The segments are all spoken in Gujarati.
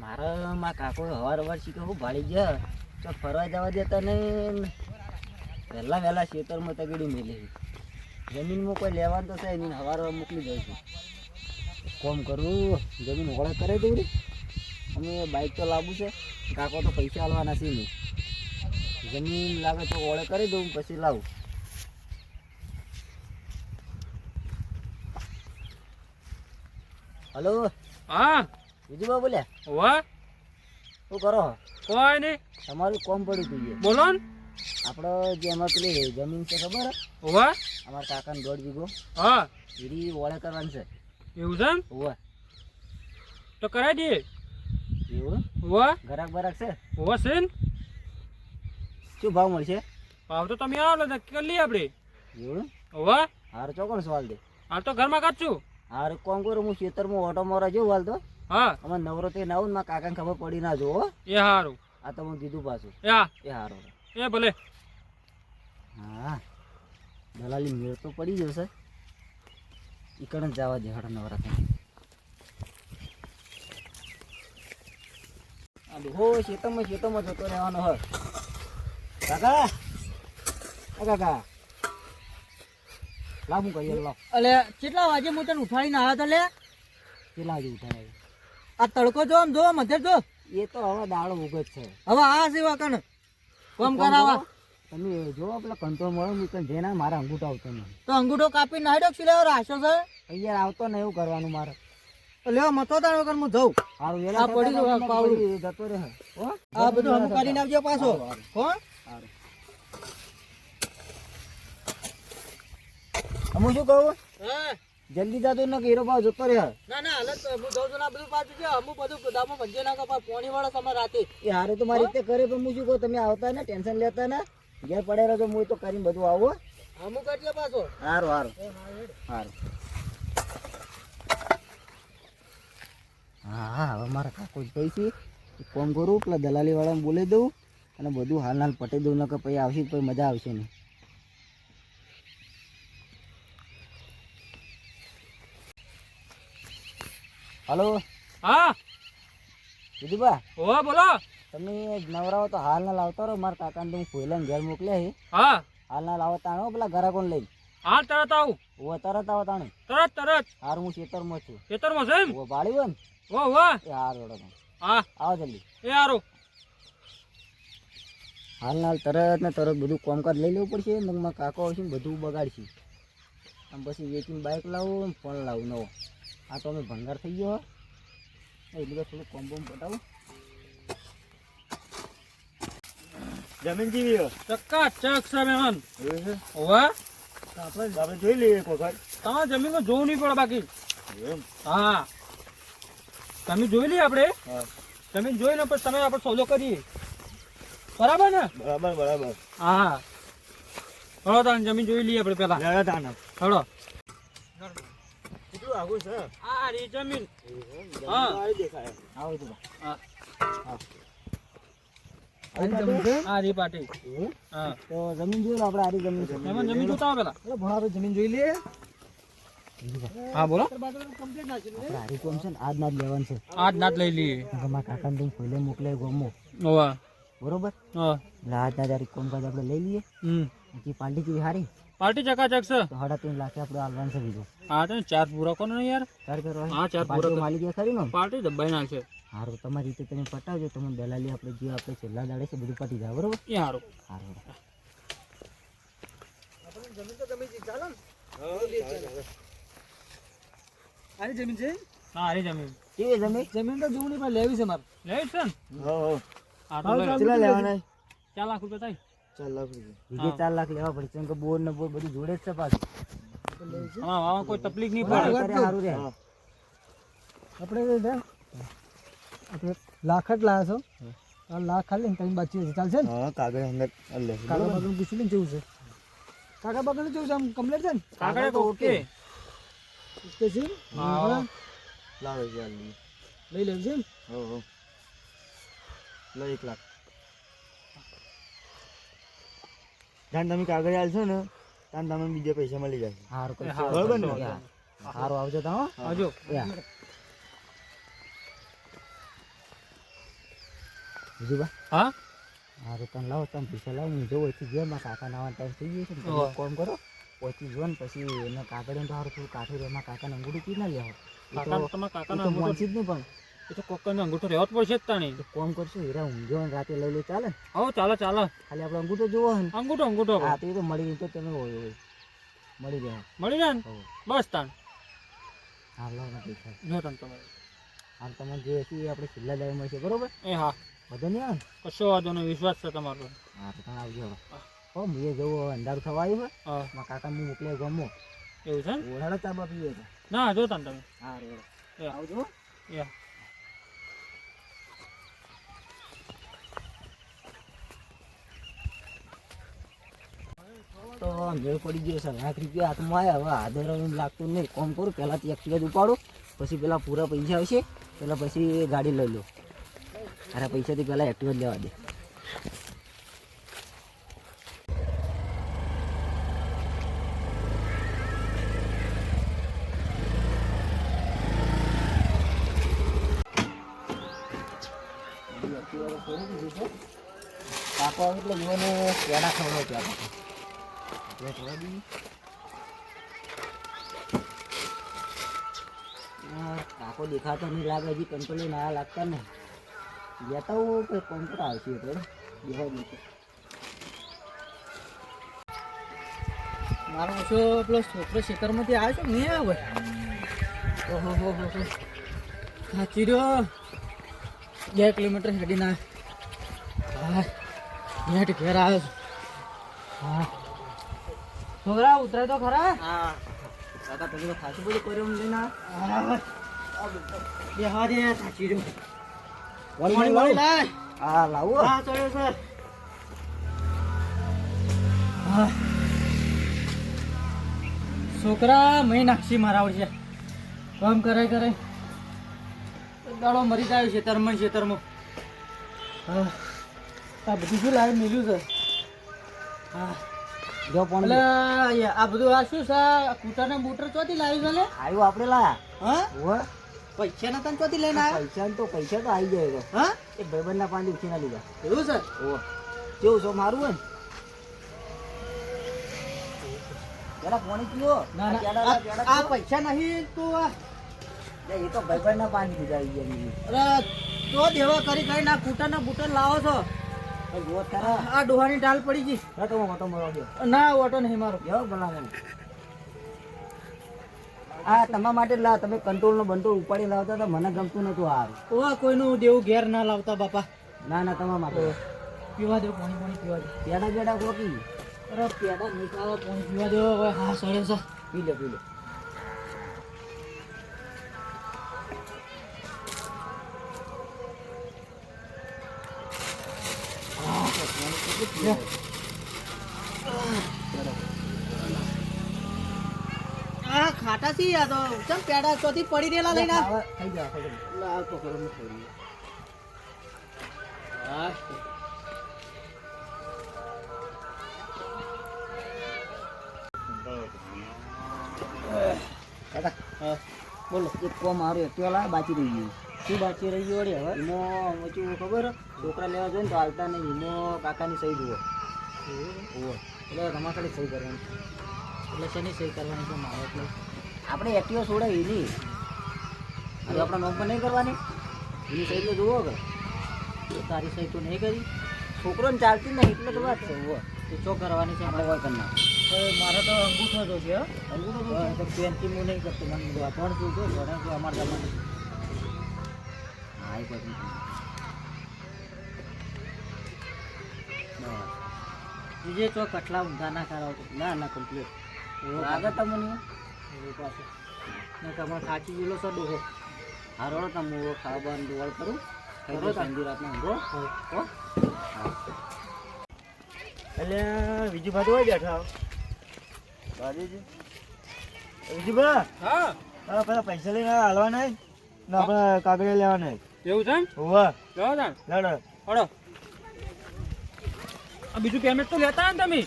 મારા મા કાકો હવાર હવાર શીખે, હું ભાળી ગયા. તો ફરવા જવા દેતા ને વહેલા વહેલા ખેતરમાં તગડી મેલી. જમીનમાં કોઈ લેવાનું તો થાય નહીં, હવાર મોકલી દઉં કોમ કરું, જમીન ઓળખ કરે દઉં અમે બાઇક તો લાવવું છે, કાકો તો પૈસા આલવાના છે નહીં. જમીન લાગે તો ઓળે કરી દઉં, પછી લાવું. હલો? હા. વિજુબા બોલ્યા વાહ શું કરો કોઈ નહીં. તમારું કોમ પડ્યું તું બોલો ને. આપડે જે એમાં પેલી જમીન છે ખબર? હે? વાહ અમારા કાકાને દોઢ વીઘો. હા. એરી ઓળે કરવાની છે. એવું છે? ઓવે તો કરાવી દઈએ એવું? વાહ ગરાક બરાક છે? વાહ છે ને? શું ભાવ મળશે? ભાવ તો તમે આવો એટલે કરી લઈએ આપણે એવું? વાહ હાર ચોકણ સવાલ દે. હાલ તો ઘરમાં કાચું હાર કોમ કરું હું ખેતરમાં ઓટો મારા જેવું હાલ તો હા. અમે નવરો તે નાવું માં કાકાને ખબર પડી ના જો હો. એ સારું આ તો હું કીધું પાછું. એ હા. એ હારો. એ ભલે. હા. દલાલી મેળ તો પડી જશે. ઈકણ જ જવા દે હડ નવરા આ હો શેતમાં શેતમાં જતો રહેવાનો હોય. કાકા. કાકા. લાવ હું કહીએ લાવ. અલે કેટલા વાગે હું તને ઉઠાડીને આવ્યા તા લે? કેટલા વાગે ઉઠાય આ તડકો જો આમ જો મધર જો. એ તો હવે દાડો ઉગ જ છે. હવે આ સેવા કણ કોમ કરાવા. તમે જો પેલા કંટ્રોલ મળો ને જેના મારા અંગૂઠો આવતો નહીં. તો અંગૂઠો કાપી નાખ્યો કે લેવો રાશો છે? અહીંયા આવતો ને એવું કરવાનું મારે. તો લેવા મતો તાણ વગર હું જઉં. આ વેલા પડી ગયું, પાવડી. જતો રહે. હો? આ બધું હમ કરીને આવજો પાછો. હો? સારું હું શું કહું? હા. જલ્દી જાતો ને હીરો ભાવ જતો રહે. ના ના હાલત હું જઉં છું ના બધું પાછું છે. અમુક બધું દામો ભજે ના કપા પોણી વાળો તમે રાતે. એ હારું તો મારી રીતે કરે પણ હું શું કહું તમે આવતા ને ટેન્શન લેતા ને. ઘેર પડે રહો તો હું તો કરીને બધું આવો. અમુક કરજો પાછો. હારું હારું. હારું. હા હા હવે મારા કાકો જ પૈસી એક કોમ કરું પેલા દલાલી વાળાને બોલી દઉં અને બધું હાલ હાલ પટી દઉં કે પછી આવશે પછી મજા આવશે નહીં. હલો. હા. દીદીબા ઓવા બોલો. તમે નવરાવો તો હાલ ના લાવતા રહો. મારા કાકાને તો હું કોયલાને ઘેર મોકલ્યા હે હા. હાલ ના લાવો તાણો પેલા ઘરાકોને લઈને. હા તરત આવું. ઓ તરત આવો તાણે. તરત તરત. હાર હું ખેતરમાં છું. ખેતરમાં છે એમ? ઓ હોય ઓ વાહ. એ હાર ઓડો હા. આવો જલ્દી. એ સારું હાલ હાલ તરત ને તરત બધું કામકાજ લઈ લેવું પડશે. ને મારા કાકો આવશે ને બધું બગાડશે. આમ પછી વેચીને બાઇક લાવું ફોન લાવું નવો. આ તો અમે ભંગાર થઈ ગયો હો. એ બધા થોડું કોમ બોમ બતાવું જમીન જીવી ચક્કા ચક છે મહેમાન. ઓવા આપણે આપણે જોઈ લઈએ એક વખત તમારે જમીન જોવું નહીં પડે બાકી. એમ? હા. તમે જોઈ લઈએ આપણે. જમીન જોઈ લે પછી તમે આપણે સોદો કરીએ. બરાબર ને? બરાબર બરાબર. હા. હળો તાન જમીન જોઈ લઈએ આપણે પેલા હળો. આગું છે. આ રી જમીન. હા. સારી દેખાય. આવો તો હા. જમીન છે? આ રી પાટી. હા. જમીન જોઈ લો આપણે જમીન જમીન જોતા પેલા. ભણાવે જમીન જોઈ લે હા બોલો. આરી કોમ છે આજ ના જ લેવાનું છે. આજ લઈ લઈએ. કેમ કે મારા કાકાને તો હું પહેલે મોકલે ગમો. બરોબર? હા. એટલે આજ ના તારીખ કોમકાજ આપણે લઈ લઈએ. હમ. પાર્ટી જેવી હારી. પાર્ટી ચકાચક છે. તો સાડા ત્રણ લાખે આપણે હાલવાનું છે બીજું. હા તો ચાર પૂરા કોનો યાર. ચાર કરવા હા ચાર પૂરા માલિક ખરી ને પાર્ટી દબાઈ નાખશે સારું તમારી રીતે તમે પટાવજો તમે દલાલી આપણે જે આપણે છેલ્લા દાડે છે બધું પટી જાય બરોબર? એ સારું સારું જમીન તો તમે ચાલો ને આની જમીન છે? હા હારી જમીન. કેવી જમીન? જમીન તો જોવું નહીં પણ લેવી છે મારે. લેવી છે ને? હો હો. તો લેવાના? ચાર લાખ રૂપિયા થાય. ચાર લાખ રૂપિયા. ચાર લાખ લેવા પડશે કેમ કે બોર ને બોર બધું જોડે જ છે પાછું. આમાં કોઈ તકલીફ નહીં પડે. સારું રહે. આપણે આપણે લાખ જ લાવ્યા છો. લાખ ખાલી ને તમે બાકી છે ચાલશે ને? હા કાગળ અંદર કાગળ બાગળ પૂછી લઈને કેવું છે. કાગળ બાગળ કેવું છે આમ કમ્પ્લેટ છે ને? કાગળ તો ઓકે. ઓકે છે. હા. લાવે છે લઈ લેવું છે ને. હો હો. લઈ એક લાખ. જાણ તમે કાગળ હાલશો ને તાન તમને બીજા પૈસા મળી જશે. બરોબર. ને. સારું આવજો તમે આવજો. બીજું બા? હા? હારું તને લાવો તમે પૈસા લાવો હું જોઉં જે મારા કાકા નાવા ટાઈમ થઈ ગયો છે ને તમે ઓહો. કરો પહોંચી જો ને પછી એને કાગળ તો સારું થોડું કાઠું એમાં કાકાને અંગૂઠું પી ના લેવો કાકા તો તમારા કાકાનો તો અંગૂઠો જ નહીં પણ. એ તો કોકરનો અંગૂઠો રહેવો જ પડશે જ તાણી. કોમ કરશું હીરા ઊંઘ્યો ને રાતે લઈ લે ચાલે. હો ચાલો ચાલો. ખાલી આપણે અંગૂઠો જોવો ને અંગૂઠો અંગૂઠો હા તો મળી ગયું તો તમે હોય હોય. મળી જાય. મળી જાય ને. બસ તાણ. હા લાવો ને પૈસા. જો તને તમારે. હાલ તમે જે હતી એ આપણે છેલ્લા દાડે મળશે બરોબર? એ હા. બધો નહીં આવે કશો વાંધો નહીં વિશ્વાસ છે તમારો. હા તો તમે આવજો હવે. હું. એ જવું અંધારું થવા આવ્યું હોય. હા. કાકા હું મોકલે ગમો. એવું છે ને? ઓળાડો ચાબા પીએ ના જો તમે. હા. આવજો. એ. મેળ પડી ગયો છે. લાખ રૂપિયા હાથમાં આવ્યા. હવે એમ લાગતું નહીં. કોમ કરું, પહેલાં તો એક્ટિવા જ ઉપાડો. પછી પેલા પૂરા પૈસા આવશે. પેલા પછી ગાડી લઈ લો અરે પૈસાથી પહેલાં એક્ટિવા જ લેવા દે. કાકો એટલે જીવને પેડા ખવડાવ ત્યાં આપણે ready. આખો કાકો દેખાતો નહીં લાગે હજી કંટ્રોલ ના લાગતા ને. જતા હું કે કંટ્રોલ આવશે તો દેખાય નહીં મારો ઓછો પેલો છોકરો ખેતરમાંથી આવ્યો છે નહીં આવે? ઓહો હો હો હો. થાચી રહ્યો. બે કિલોમીટર હેડી ના હા ઘેર આવ્યો છું. હા. છોકરા ઉતરાય તો ખરા? હા. તો ખાસું બધું કર્યું લઈને બેહવા દે થાચી રહ્યો. વળી લાય. હા લાવો. હા ચડ્યો સર હા. છોકરા મેં નાખશી મારા આવડશે. કામ કરે કરે દાડો મરી જાય ખેતરમાં ખેતરમાં હા. આ બધું શું લાવી મિલ્યું છે? હા. જો પણ આ બધું આ શું છે? કૂટર ને બૂટર ચોથી લાવી છે આવ્યું આપણે લાયા. હા? પૈસા ના તને ચોથી લઈને આવ્યો? પૈસા તો પૈસા તો આવી જાય હા? એ ભાઈબંધના પાંચ ઉછીના લીધા. એવું છે? ઓહો કેવું છો મારું હોય પેલા પાણી પીવો આ ના આ- આ. પૈસા નહીં તો આ એ તો ભાઈબંધના પાંચ લીધા આવી ગયા. અરે તો દેવા કરી કરી ના કૂટર ના બૂટર લાવો છો. આ ડોહાની ડાલ પડી ગઈ. લે તો ઓટો મારો. ના ઓટો નહીં મારો. જાઓ ભલામણ. આ તમારા માટે લા તમે કંટ્રોલ નો બંટ્રોલ ઉપાડી લાવતા હતા મને ગમતું નતું આ. ઓ કોઈનું દેવું ઘેર ના લાવતા બાપા. ના ના તમારા માટે. પીવા દો પાણી પાણી પીવા દો. પેડા પેડા કોકી? અરે પેડા નહીં પાણી પીવા દો. હવે હા સડે છે પી લે પી લે. આ ખાટા સી આ તો. ચમ પેડા ચોથી પડી રહેલા લઈને ખાઈ જાઓ, ખાઈ પકડો છોડી કાકા બોલો. એક કોમ આવ્યો એકટીવા બાકી રહી ગયું. શું બાકી રહી ગયું વળી હવે? એમાં હું શું ખબર? છોકરા લેવા જોઈએ ને તો હાલતા નહીં. એમાં કાકાની સહી જુઓ. ઓહો એટલે તમારે ખાલી સહી કરવાની. એટલે શેની સહી કરવાની છે મારે એટલે? આપણે એક્ટિવા છોડે એની. હવે આપણે નોમ પણ નહીં કરવાની? એની સહી તો જુઓ કે તારી સહી તો નહીં કરી? છોકરોને ચાલતી નહીં એટલે તો વાત છે. ઓહો તો શું કરવાની છે આપણે? હોય કરી મારે તો અંગૂઠો જો છે હો. અંગૂઠો તો હા, તો પેનથી હું નહીં કરતો મને પણ શું જો અમારે પછી બીજે તો કટલા ઊંધા ના કરાવતો ના ના કમ્પ્લીટ એવો લાગે તમને એવું પાછું. ને તમારે ખાચી ગયેલો છે ડોહો? હા રોડો તમે હું ખાવાનું દોડ કરું. કરો રાતના ઊંઘો હો. એટલે બીજું ભાત હોય બેઠા બાજુજી બીજું હા. હા પેલા પૈસા લઈને હાલવાના હે? ને? આપણે કાગળિયા લેવાના હે. એવું છે ને હોવે જાઓ તાણ લડો હળો. આ બીજું પેમેન્ટ તો લેતા ને તમે.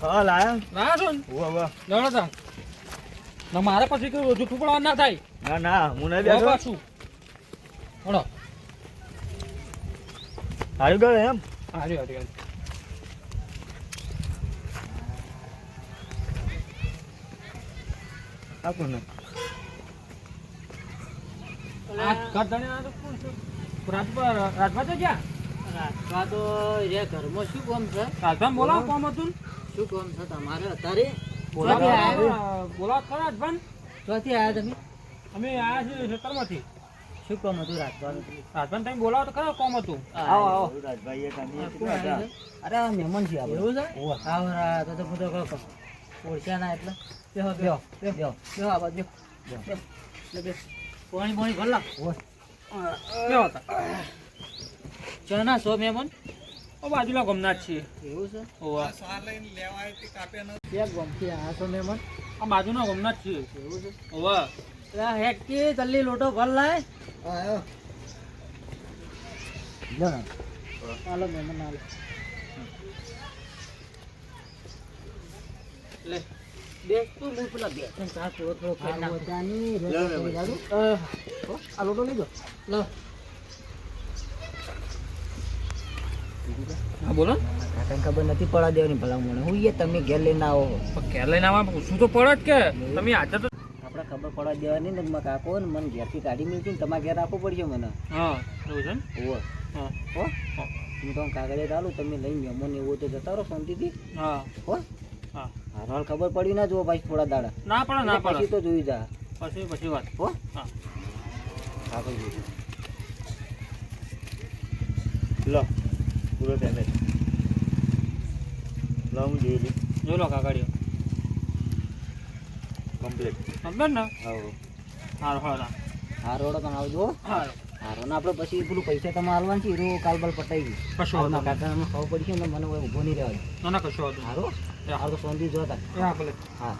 હા લાયા. લાયા છો ને? હોવા હોવા લડો તાણ ના મારે પછી કોઈ જૂઠું પડવા ના થાય. ના ના હું નહીં બેઠો. પાછું હળો. હારું ગયો એમ? હારી હારી હારી આ કોણ આ ઘર ધણી આ તો કોણ છે? રાજભા રાજભા તો ક્યાં? રાજભા તો રે ઘરમાં શું કોમ છે? રાજભા બોલાવો કોમ હતું? શું કોમ છે તમારે અત્યારે? બોલાવો ખરા રાજભાન? ક્યાંથી આવ્યા તમે? અમે આવ્યા છીએ ખેતરમાંથી. શું કોમ હતું રાજભાનું? રાજભાન તમે બોલાવો તો ખરા કોમ હતું. આવો આવો. રાજભાઈ? અરે મહેમાન છે એવું છે? આવો તો તો તો કહું ઓળખ્યા ના એટલે. બેહો બેહો બેહો બેહો. આ બાજુ બેહો બેહો. પાણી પાણી ભરલા કેવા હતા ચા ના સો મહેમાન ઓ બાજુના ગમના જ છીએ. એવું છે? ઓવા ક્યાં ગમતી આ સો મહેમાન આ બાજુના ગમનાથ છીએ. એવું છે? ઓવા રા હેક કે જલ્દી લોટો ભર લાય. આવ્યો ના ને. હાલો મહેમાન હાલો. લે. બેસ તું હું પેલા બે ત્રણ ચા થોડો નાખું. હો, આ લોટો લીધો લો. હા બોલો. કાકાને ખબર નથી પડા દેવાની ભલા મને. હું એ તમે ઘેર લઈને આવો. પણ ઘેર લઈને આવવા પૂછવું તો પડે જ કે? તમે તો આપણે ખબર પડવા દેવાની ને મારા કાકો ને મને ઘેરથી ગાડી મળતી ને તમારે ઘેર આપવું પડશે મને. હા એવું છે ને? ઓવો હા. તો કાગળે ચાલુ તમે લઈને મહેમાન એવું હોય તો જતા રહો શાંતિથી. હા. હો. હા. હાલ હાલ ખબર પડી ના જો ભાઈ થોડા દાડા. ના પડે ના પછી તો જોઈ જા. પછી પછી વાત. હો? હા. હા ભાઈ લો પૂરો તેને. લો હું જોઈ લઉં. જો લો કાકાડીઓ કમ્પ્લીટ સમજે ને? હા હારો હારું. હા તો આવજો હારો. હારો ને આપણે પછી પેલું પૈસા તમે હાલવાનું છે એનું કાલબાલ પટાઈ ગયું. કશું કાકા ખબર પડી પડશે ને મને ઊભો નહીં રહેવા ના કશું હારો. હારો તો શાંતિ જોતા. હા ભલે હા.